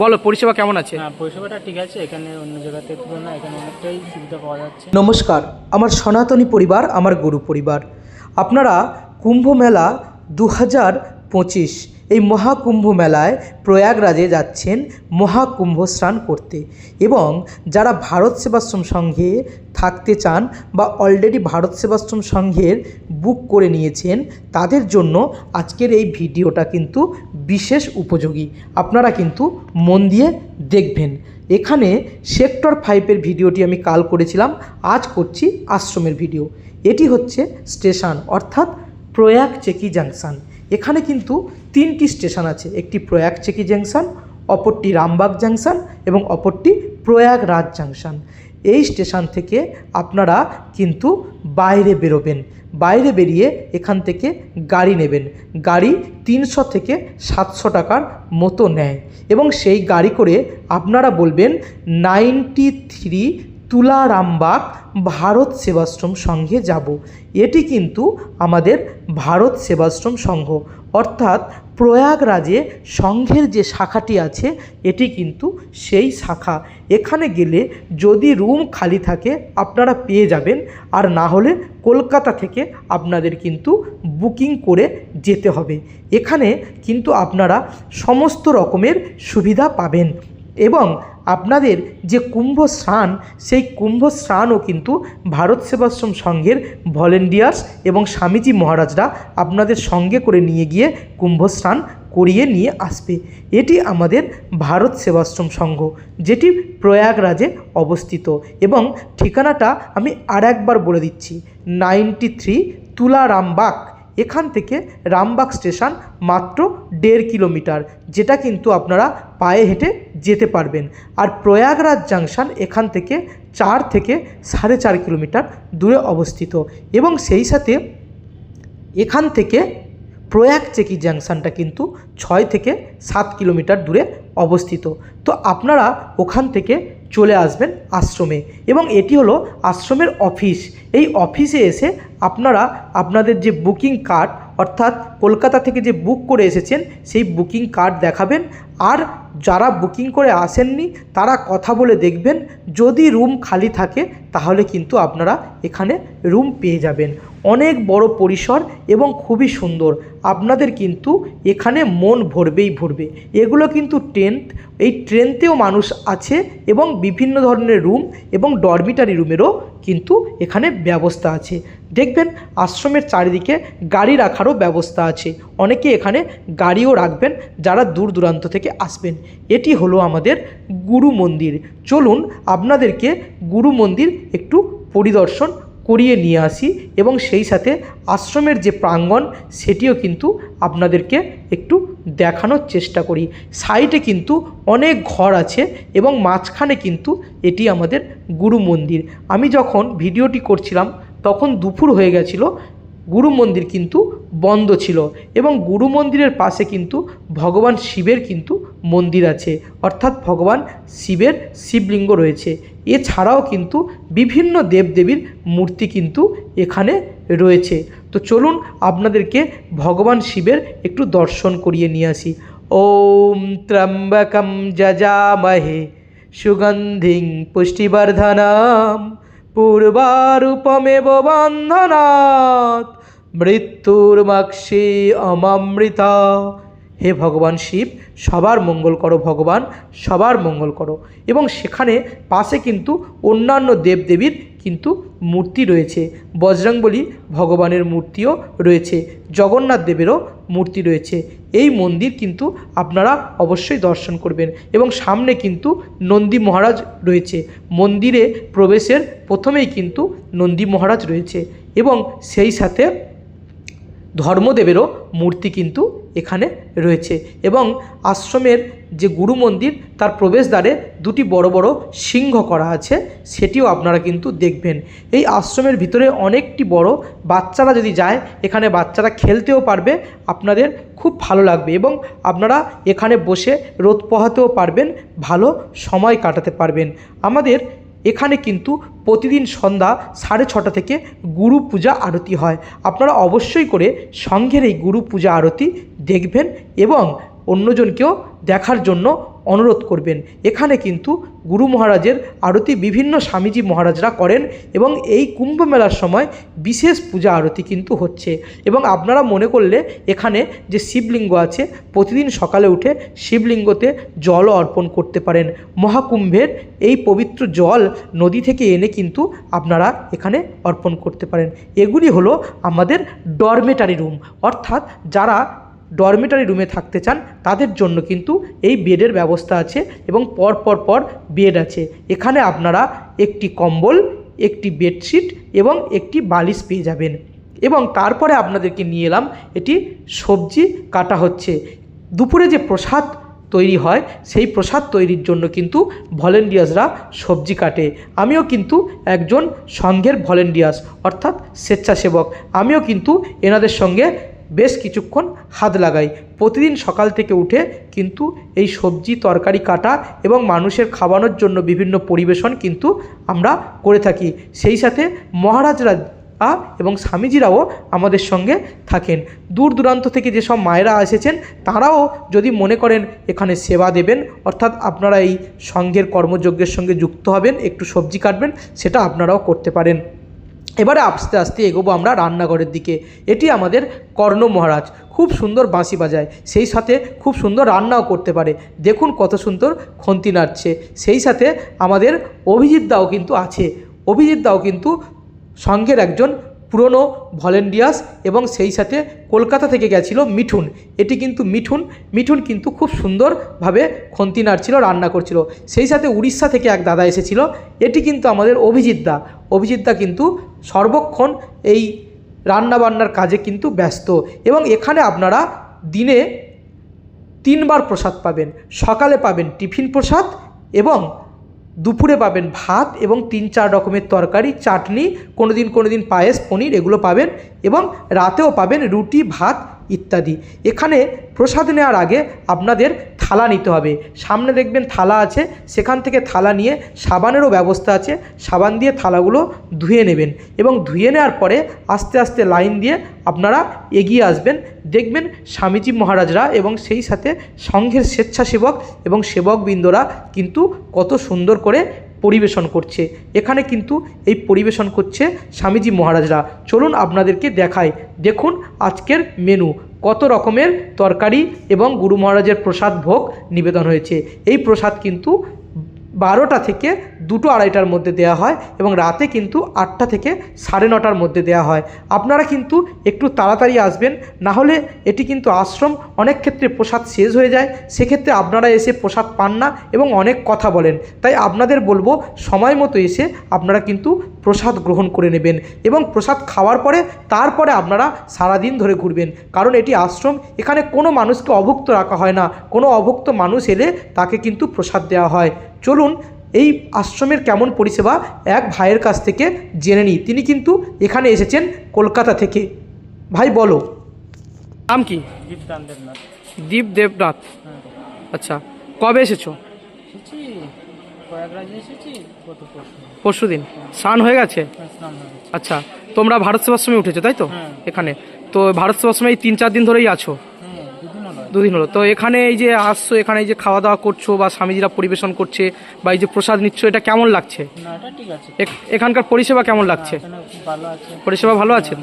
বলো পরিষেবা কেমন আছে? হ্যাঁ পরিষেবাটা ঠিক আছে এখানে অন্য জায়গাতে তুলনায় এখানে অনেকটাই সুবিধা পাওয়া যাচ্ছে। নমস্কার আমার সনাতনী পরিবার আমার গুরু পরিবার। আপনারা কুম্ভ মেলা দু হাজার পঁচিশ এই মহাকুম্ভ মেলায় প্রয়াগরাজে যাচ্ছেন মহাকুম্ভ স্নান করতে এবং যারা ভারত সেবাশ্রম সংঘে থাকতে চান বা অলরেডি ভারত সেবাশ্রম সংঘের বুক করে নিয়েছেন, তাদের জন্য আজকের এই ভিডিওটা কিন্তু বিশেষ উপযোগী। আপনারা কিন্তু মন দিয়ে দেখবেন। এখানে সেক্টর ফাইভের ভিডিওটি আমি কাল করেছিলাম, আজ করছি আশ্রমের ভিডিও এটি হচ্ছে স্টেশন অর্থাৎ প্রয়াগ চেকি জাংশন এখানে কিন্তু তিনটি স্টেশন আছে, একটি প্রয়াগ চেকি জাংশন, অপরটি রামবাগ জাংশন এবং অপরটি প্রয়াগরাজ জাংশন। এই স্টেশন থেকে আপনারা কিন্তু বাইরে বেরোবেন, বাইরে বেরিয়ে এখান থেকে গাড়ি নেবেন। গাড়ি তিনশো থেকে সাতশো টাকার মতো নেয় এবং সেই গাড়ি করে আপনারা বলবেন নাইনটি থ্রি তুলারামবাগ ভারত সেবাশ্রম সংঘে যাব। এটি কিন্তু আমাদের ভারত সেবাশ্রম সংঘ। অর্থাৎ প্রয়াগরাজে সংঘের যে শাখাটি আছে, এটি কিন্তু সেই শাখা। এখানে গেলে যদি রুম খালি থাকে, আপনারা পেয়ে যাবেন। আর না হলে কলকাতা থেকে আপনাদের কিন্তু বুকিং করে যেতে হবে। এখানে কিন্তু আপনারা সমস্ত রকমের সুবিধা পাবেন। এবং আপনাদের যে কুম্ভ স্নান সেই কুম্ভ স্নানও কিন্তু ভারত সেবাশ্রম সংঘের ভলেন্টিয়ার্স এবং স্বামীজি মহারাজরা আপনাদের সঙ্গে করে নিয়ে গিয়ে কুম্ভ স্নান করিয়ে নিয়ে আসবে। এটি আমাদের ভারত সেবাশ্রম সংঘ, যেটি প্রয়াগরাজে অবস্থিত এবং ঠিকানাটা আমি আর একবার বলে দিচ্ছি, নাইনটি থ্রি তুলারামবাগ এখান থেকে রামবাগ স্টেশন মাত্র দেড় কিলোমিটার, যেটা কিন্তু আপনারা পায়ে হেঁটে যেতে পারবেন। আর প্রয়াগরাজ জাংশন এখান থেকে চার থেকে সাড়ে চার কিলোমিটার দূরে অবস্থিত। এবং সেই সাথে এখান থেকে প্রয়াগ চেকি জাংশনটা কিন্তু ছয় থেকে সাত কিলোমিটার দূরে অবস্থিত। তো আপনারা ওখান থেকে চলে আসবেন আশ্রমে। এবং এটি হলো আশ্রমের অফিস। এই অফিসে এসে আপনারা আপনাদের যে বুকিং কার্ড অর্থাৎ কলকাতা থেকে যে বুক করে এসেছেন, সেই বুকিং কার্ড দেখাবেন। আর যারা বুকিং করে আসেননি, তারা কথা বলে দেখবেন, যদি রুম খালি থাকে, তাহলে কিন্তু আপনারা এখানে রুম পেয়ে যাবেন। অনেক বড় পরিসর এবং খুবই সুন্দর। আপনাদের কিন্তু এখানে মন ভরবেই ভরবে। এগুলো কিন্তু টেন্ট এই ট্রেনতেও মানুষ আছে এবং বিভিন্ন ধরনের রুম এবং ডরমিটারি রুমেরও কিন্তু এখানে ব্যবস্থা আছে। দেখবেন আশ্রমের চারিদিকে গাড়ি রাখারও ব্যবস্থা আছে। অনেকে এখানে গাড়িও রাখবেন, যারা দূর দূরান্ত থেকে আসবেন। এটি হলো আমাদের গুরু মন্দির। চলুন আপনাদেরকে গুরু মন্দির একটু পরিদর্শন করিয়ে নিয়ে আসি এবং সেই সাথে আশ্রমের যে প্রাঙ্গণ, সেটিও কিন্তু আপনাদেরকে একটু দেখানোর চেষ্টা করি। সাইডে কিন্তু অনেক ঘর আছে এবং মাঝখানে কিন্তু এটি আমাদের গুরু মন্দির। আমি যখন ভিডিওটি করছিলাম তখন দুপুর হয়ে গেছিল। গুরু মন্দির কিন্তু বন্ধ ছিল এবং গুরু মন্দিরের পাশে কিন্তু ভগবান শিবের কিন্তু মন্দির আছে। অর্থাৎ ভগবান শিবের শিবলিঙ্গ রয়েছে। এছাড়াও কিন্তু বিভিন্ন দেবদেবীর মূর্তি কিন্তু এখানে রয়েছে। তো চলুন আপনাদেরকে ভগবান শিবের একটু দর্শন করিয়ে নিয়ে আসি। ওম ত্রম্বকম যজামহে সুগন্ধিং পুষ্টিবর্ধনম পূর্বারূপমেব বন্ধনাৎ মৃত্যুর্মাক্ষী অমামৃতা। হে ভগবান শিব, সবার মঙ্গল করো ভগবান, সবার মঙ্গল করো। এবং সেখানে পাশে কিন্তু অন্যান্য দেবদেবীর কিন্তু মূর্তি রয়েছে। বজরংবলী ভগবানের মূর্তিও রয়েছে, জগন্নাথ দেবেরও মূর্তি রয়েছে। এই মন্দির কিন্তু আপনারা অবশ্যই দর্শন করবেন। এবং সামনে কিন্তু নন্দী মহারাজ রয়েছে। মন্দিরে প্রবেশের প্রথমেই কিন্তু নন্দী মহারাজ রয়েছে। এবং সেই সাথে ধর্মদেবেরও মূর্তি কিন্তু এখানে রয়েছে এবং আশ্রমের যে গুরু মন্দির, তার প্রবেশদ্বারে দুটি বড় বড় সিংহ করা আছে, সেটিও আপনারা কিন্তু দেখবেন। এই আশ্রমের ভিতরে অনেকটি বড় বাচ্চারা যদি যায়, এখানে বাচ্চারা খেলতেও পারবে, আপনাদের খুব ভালো লাগবে এবং আপনারা এখানে বসে রোদ পোহাতেও পারবেন, ভালো সময় কাটাতে পারবেন। আমাদের এখানে কিন্তু প্রতিদিন সন্ধ্যা সাড়ে ছটা থেকে গুরু পূজা আরতি হয়। আপনারা অবশ্যই করে সঙ্ঘের এই গুরু পূজা আরতি দেখবেন এবং অন্যজনকেও দেখার জন্য অনুরোধ করবেন। এখানে কিন্তু গুরু মহারাজের আরতি বিভিন্ন স্বামীজি মহারাজরা করেন এবং এই কুম্ভ মেলার সময় বিশেষ পূজা আরতি কিন্তু হচ্ছে। এবং আপনারা মনে করলে এখানে যে শিবলিঙ্গ আছে, প্রতিদিন সকালে উঠে শিবলিঙ্গতে জলও অর্পণ করতে পারেন। মহাকুম্ভের এই পবিত্র জল নদী থেকে এনে কিন্তু আপনারা এখানে অর্পণ করতে পারেন। এগুলি হলো আমাদের ডরমেটারি রুম অর্থাৎ যারা ডরমেটারি রুমে থাকতে চান, তাদের জন্য কিন্তু এই বেডের ব্যবস্থা আছে এবং পর পর পর বেড আছে। এখানে আপনারা একটি কম্বল, একটি বেডশিট এবং একটি বালিশ পেয়ে যাবেন। এবং তারপরে আপনাদেরকে নিয়ে এলাম, এটি সবজি কাটা হচ্ছে। দুপুরে যে প্রসাদ তৈরি হয়, সেই প্রসাদ তৈরির জন্য কিন্তু ভলেন্টিয়ার্সরা সবজি কাটে। আমিও কিন্তু একজন সংঘের ভলেন্টিয়ার্স, অর্থাৎ স্বেচ্ছাসেবক। আমিও কিন্তু এনাদের সঙ্গে বেশ কিছুক্ষণ হাত লাগাই। প্রতিদিন সকাল থেকে উঠে কিন্তু এই সবজি, তরকারি কাটা এবং মানুষের খাওয়ানোর জন্য বিভিন্ন পরিবেশন কিন্তু আমরা করে থাকি। সেই সাথে মহারাজরা এবং স্বামীজিরাও আমাদের সঙ্গে থাকেন। দূর দূরান্ত থেকে যেসব মায়েরা এসেছেন, তারাও যদি মনে করেন এখানে সেবা দেবেন, অর্থাৎ আপনারা এই সঙ্ঘের কর্মযজ্ঞের সঙ্গে যুক্ত হবেন, একটু সবজি কাটবেন, সেটা আপনারাও করতে পারেন। এবারে আস্তে আস্তে এগোবো আমরা রান্নাঘরের দিকে। এটি আমাদের কর্ণ মহারাজ। খুব সুন্দর বাঁশি বাজায়। সেই সাথে খুব সুন্দর রান্নাও করতে পারে। দেখুন কত সুন্দর খন্তি নাড়ছে। সেই সাথে আমাদের অভিজিৎ দাও কিন্তু আছে। অভিজিৎ দাও কিন্তু সঙ্ঘের একজন পুরনো ভলেন্ডিয়াস এবং সেই সাথে কলকাতা থেকে গেছিল মিঠুন। এটি কিন্তু মিঠুন। মিঠুন কিন্তু খুব সুন্দরভাবে খন্তি নাড়ছিল, রান্না করছিল। সেই সাথে উড়িষ্যা থেকে এক দাদা এসেছিল। এটি কিন্তু আমাদের অভিজিৎ দা। অভিজিৎ দা কিন্তু সর্বক্ষণ এই রান্না বান্নার কাজে কিন্তু ব্যস্ত এবং এখানে আপনারা দিনে তিনবার প্রসাদ পাবেন। সকালে পাবেন টিফিন প্রসাদ এবং দুপুরে পাবেন ভাত এবং তিন চার রকমের তরকারি, চাটনি কোনো দিন কোনো দিন পায়েস, পনির, এগুলো পাবেন এবং রাতেও পাবেন রুটি, ভাত ইত্যাদি। এখানে প্রসাদ নেওয়ার আগে আপনাদের থালা নিতে হবে। সামনে দেখবেন থালা আছে, সেখান থেকে থালা নিয়ে সাবানেরও ব্যবস্থা আছে। সাবান দিয়ে থালাগুলো ধুয়ে নেবেন এবং ধুয়ে নেওয়ার পরে আস্তে আস্তে লাইন দিয়ে আপনারা এগিয়ে আসবেন। দেখবেন স্বামীজি মহারাজরা এবং সেই সাথে সংঘের স্বেচ্ছাসেবক এবং সেবকবৃন্দরা কিন্তু কত সুন্দর করে পরিবেশন করছে। এখানে কিন্তু এই পরিবেশন করছে স্বামীজি মহারাজরা। চলুন আপনাদেরকে দেখাই। দেখুন আজকের মেনু কত রকমের তরকারি এবং গুরু মহারাজের প্রসাদ ভোগ নিবেদন হয়েছে। এই প্রসাদ কিন্তু বারোটা থেকে দুটো আড়াইটার মধ্যে দেওয়া হয় এবং রাতে কিন্তু আটটা থেকে সাড়ে নটার মধ্যে দেওয়া হয়। আপনারা কিন্তু একটু তাড়াতাড়ি আসবেন, না হলে এটি কিন্তু আশ্রম অনেক ক্ষেত্রে প্রসাদ শেষ হয়ে যায়, সেক্ষেত্রে আপনারা এসে প্রসাদ পান না এবং অনেক কথা বলেন। তাই আপনাদের বলব, সময় মতো এসে আপনারা কিন্তু প্রসাদ গ্রহণ করে নেবেন এবং প্রসাদ খাওয়ার পরে তারপরে আপনারা সারাদিন ধরে ঘুরবেন। কারণ এটি আশ্রম, এখানে কোনো মানুষকে অভুক্ত রাখা হয় না। কোনো অভুক্ত মানুষ এলে তাকে কিন্তু প্রসাদ দেওয়া হয়। চলুন এই আশ্রমের কেমন পরিষেবা এক ভাইয়ের কাছ থেকে জেনে নিই। তিনি কিন্তু এখানে এসেছেন কলকাতা থেকে। ভাই বলো। নাম কি? দীপ দেবনাথ। আচ্ছা কবে এসেছ? পরশু দিন। স্নান হয়ে গেছে? হ্যাঁ, স্নান হয়ে গেছে। আচ্ছা তোমরা ভারত সেবাশ্রমে উঠেছো তাই তো? হ্যাঁ। এখানে। তো ভারত সেবাশ্রমে এই তিন চার দিন ধরেই আছো? দুদিন হলো। তো এখানে এই যে আসছো এখানে এই যে খাওয়া দাওয়া করছ বা স্বামীজিরা পরিবেশন করছে বা এই যে প্রসাদ নিচ্ছ এটা কেমন লাগছে? এখানকার পরিষেবা কেমন লাগছে? এখানে খুব ভালো আছে। পরিষেবা ভালো আছে?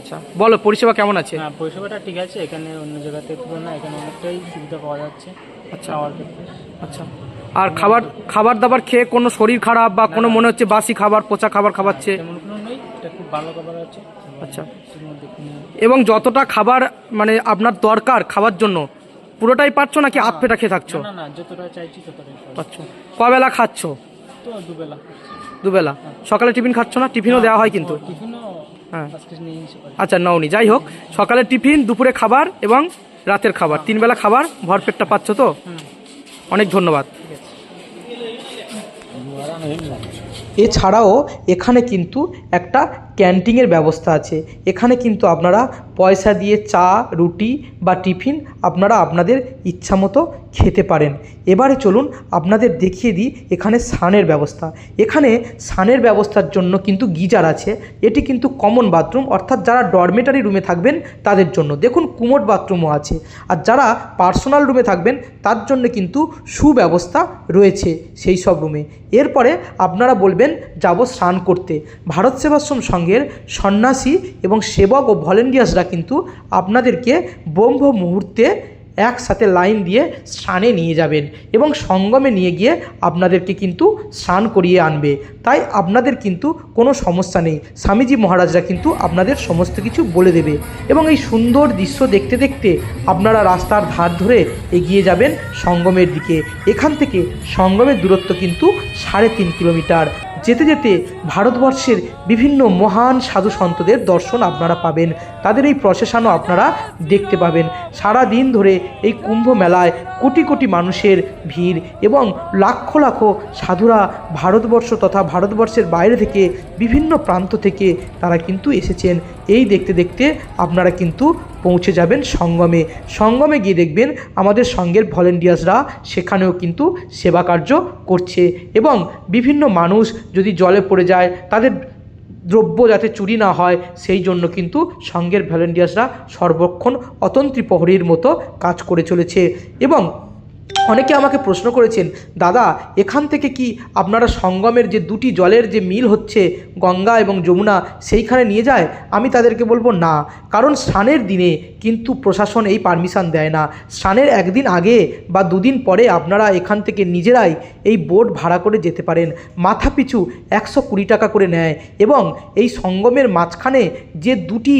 আচ্ছা বলো পরিষেবা কেমন আছে? হ্যাঁ পরিষেবাটা ঠিক আছে। এখানে অন্য জায়গাতে তুলনায় এখানে অনেকটাই সুবিধা পাওয়া যাচ্ছে আচ্ছা। আচ্ছা। আর খাবার খাবার দাবার খেয়ে কোনো শরীর খারাপ বা কোনো মনে হচ্ছে বাসি খাবার পচা খাবার খাওয়াচ্ছে? খুব ভালো খাবার আছে। আচ্ছা। এবং যতটা খাবার মানে আপনার দরকার খাওয়ার জন্য পুরোটাই পাচ্ছ নাকি আধ পেটা খেয়ে থাকছো? না না যতটা চাইছি ততটাই পাচ্ছ কবেলা খাচ্ছ? তো দুবেলা দুবেলা। সকালে টিফিন খাচ্ছ না? টিফিনও দেওয়া হয় কিন্তু। হ্যাঁ। আচ্ছা নওনি যাই হোক সকালে টিফিন দুপুরে খাবার এবং রাতের খাবার। তিন বেলা খাবার ভরপেটটা পাচ্ছ তো? অনেক ধন্যবাদ। ঠিক আছে। এছাড়াও এখানে কিন্তু একটা ক্যান্টিনের ব্যবস্থা আছে। এখানে কিন্তু আপনারা পয়সা দিয়ে চা, রুটি বা টিফিন আপনারা আপনাদের ইচ্ছা মতো খেতে পারেন। এবারে চলুন আপনাদের দেখিয়ে দিই এখানে স্নানের ব্যবস্থা। এখানে স্নানের ব্যবস্থার জন্য কিন্তু গিজার আছে। এটি কিন্তু কমন বাথরুম অর্থাৎ যারা ডরমেটারি রুমে থাকবেন তাদের জন্য। দেখুন কুমোট বাথরুমও আছে। আর যারা পার্সোনাল রুমে থাকবেন তার জন্য কিন্তু সুব্যবস্থা রয়েছে সেই সব রুমে এরপরে আপনারা বলবেন, যাব স্নান করতে। ভারত সেবাশ্রম সংঘের সন্ন্যাসী এবং সেবক ও ভলেন্টিয়ার্সরা কিন্তু আপনাদেরকে ব্রহ্ম মুহূর্তে একসাথে লাইন দিয়ে স্নানে নিয়ে যাবেন এবং সঙ্গমে নিয়ে গিয়ে আপনাদেরকে কিন্তু স্নান করিয়ে আনবে। তাই আপনাদের কিন্তু কোনো সমস্যা নেই। স্বামীজি মহারাজরা কিন্তু আপনাদের সমস্ত কিছু বলে দেবে এবং এই সুন্দর দৃশ্য দেখতে দেখতে আপনারা রাস্তার ধার ধরে এগিয়ে যাবেন সঙ্গমের দিকে। এখান থেকে সঙ্গমের দূরত্ব কিন্তু সাড়ে তিন কিলোমিটার। যেতে যেতে ভারতবর্ষের বিভিন্ন মহান সাধু সন্তদের দর্শন আপনারা পাবেন। তাদের এই প্রসেশনও আপনারা দেখতে পাবেন। সারা দিন ধরে এই কুম্ভ মেলায় কোটি কোটি মানুষের ভিড় এবং লাখ লাখ সাধুরা ভারতবর্ষ তথা ভারতবর্ষের বাইরে থেকে বিভিন্ন প্রান্ত থেকে তারা কিন্তু এসেছেন। এই দেখতে দেখতে আপনারা কিন্তু পৌঁছে যাবেন সঙ্গমে। সঙ্গমে গিয়ে দেখবেন আমাদের সঙ্গের ভলেন্টিয়ার্সরা সেখানেও কিন্তু সেবা কার্য করছে এবং বিভিন্ন মানুষ যদি জলে পড়ে যায়, তাদের দ্রব্য যাতে চুরি না হয়, সেই জন্য কিন্তু সঙ্গের ভলেন্টিয়ার্সরা সর্বক্ষণ অতন্ত্রী প্রহরীর মতো কাজ করে চলেছে এবং অনেকে আমাকে প্রশ্ন করেছেন, দাদা, এখান থেকে কি আপনারা সঙ্গমের যে দুটি জলের যে মিল হচ্ছে, গঙ্গা এবং যমুনা, সেইখানে নিয়ে যায়? আমি তাদেরকে বলব, না, কারণ স্নানের দিনে কিন্তু প্রশাসন এই পারমিশন দেয় না। স্নানের একদিন আগে বা দুদিন পরে আপনারা এখান থেকে নিজেরাই এই বোট ভাড়া করে যেতে পারেন। মাথা পিছু একশো কুড়ি টাকা করে নেয় এবং এই সঙ্গমের মাঝখানে যে দুটি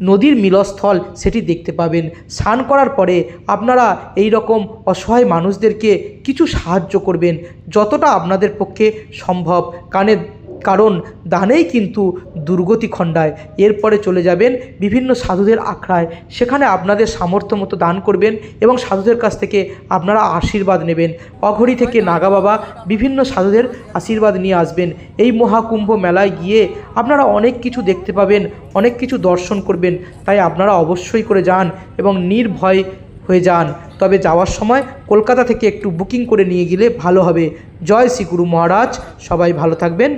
নদীর মিলস্থল সেটি দেখতে পাবেন। স্নান করার পরে আপনারা এই রকম অসহায় মানুষদেরকে কিছু সাহায্য করবেন, যতটা আপনাদের পক্ষে সম্ভব। কানে কারণ দানেই কিন্তু দুর্গতি খণ্ডায়। এরপরে চলে যাবেন বিভিন্ন সাধুদের আখড়ায়। সেখানে আপনাদের সামর্থ্য মতো দান করবেন এবং সাধুদের কাছ থেকে আপনারা আশীর্বাদ নেবেন। অঘড়ি থেকে নাগা বাবা বিভিন্ন সাধুদের আশীর্বাদ নিয়ে আসবেন। এই মহাকুম্ভ মেলায় গিয়ে আপনারা অনেক কিছু দেখতে পাবেন, অনেক কিছু দর্শন করবেন। তাই আপনারা অবশ্যই করে যান এবং নির্ভয় হয়ে যান। তবে যাওয়ার সময় কলকাতা থেকে একটু বুকিং করে নিয়ে গেলে ভালো হবে। জয় শ্রী গুরু মহারাজ। সবাই ভালো থাকবেন।